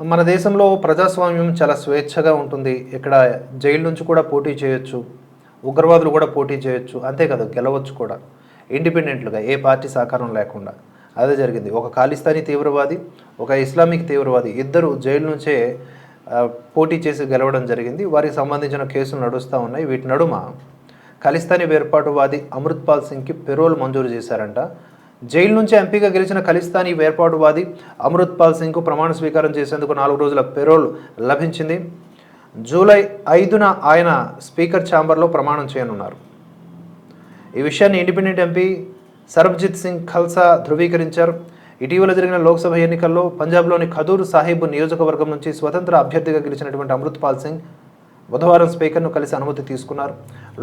మన దేశంలో ప్రజాస్వామ్యం చాలా స్వేచ్ఛగా ఉంటుంది. ఇక్కడ జైలు నుంచి కూడా పోటీ చేయొచ్చు. ఉగ్రవాదులు కూడా పోటీ చేయొచ్చు. అంతే కదా గెలవచ్చు కూడా. ఇండిపెండెంట్లుగా ఏ పార్టీ సహకారం లేకుండా. అదే జరిగింది. ఒక ఖాళిస్తానీ తీవ్రవాది ఒక ఇస్లామిక్ తీవ్రవాది ఇద్దరు జైలు నుంచే పోటీ చేసి గెలవడం జరిగింది. వారికి సంబంధించిన కేసులు నడుస్తూ ఉన్నాయి. వీటి నడుమ ఖలిస్తానీ వేర్పాటువాది అమృత్పాల్ సింగ్కి పెరోల్ మంజూరు చేశారంట. జైలు నుంచి ఎంపీగా గెలిచిన ఖలిస్తానీ వేర్పాటువాది అమృత్పాల్ సింగ్కు ప్రమాణ స్వీకారం చేసేందుకు నాలుగు రోజుల పెరోల్ లభించింది. జూలై ఐదున ఆయన స్పీకర్ ఛాంబర్లో ప్రమాణం చేయనున్నారు. ఈ విషయాన్ని ఇండిపెండెంట్ ఎంపీ సర్బ్జిత్ సింగ్ ఖల్సా ధృవీకరించారు. ఇటీవల జరిగిన లోక్సభ ఎన్నికల్లో పంజాబ్లోని ఖదూర్ సాహిబ్ నియోజకవర్గం నుంచి స్వతంత్ర అభ్యర్థిగా గెలిచినటువంటి అమృత్పాల్ సింగ్ బుధవారం స్పీకర్ను కలిసి అనుమతి తీసుకున్నారు.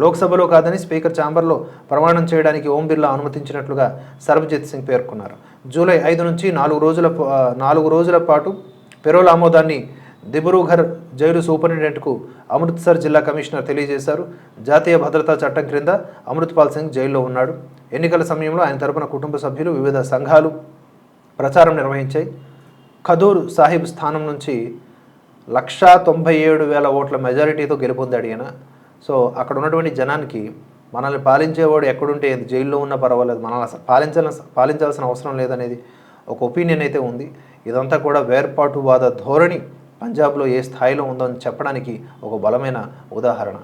లోక్సభలో కాదని స్పీకర్ ఛాంబర్లో ప్రమాణం చేయడానికి ఓం బిర్లా అనుమతించినట్లుగా సర్బజిత్ సింగ్ పేర్కొన్నారు. జూలై ఐదు నుంచి నాలుగు రోజుల నాలుగు రోజుల పాటు పెరోల్ ఆమోదాన్ని దిబ్రూఘర్ జైలు సూపరింటెండెంట్కు అమృత్సర్ జిల్లా కమిషనర్ తెలియజేశారు. జాతీయ భద్రతా చట్టం క్రింద అమృత్పాల్ సింగ్ జైల్లో ఉన్నాడు. ఎన్నికల సమయంలో ఆయన తరపున కుటుంబ సభ్యులు వివిధ సంఘాలు ప్రచారం నిర్వహించాయి. ఖదూర్ సాహిబ్ స్థానం నుంచి లక్షా తొంభై ఏడు వేల ఓట్ల మెజారిటీతో గెలుపొందాడు ఈయన సో అక్కడ ఉన్నటువంటి జనానికి మనల్ని పాలించేవాడు ఎక్కడుంటే జైల్లో ఉన్నా పర్వాలేదు. మనల్ని పాలించాల పాలించాల్సిన అవసరం లేదనేది ఒక ఒపీనియన్ అయితే ఉంది. ఇదంతా కూడా వేర్పాటువాద ధోరణి పంజాబ్లో ఏ స్థాయిలో ఉందో అని చెప్పడానికి ఒక బలమైన ఉదాహరణ.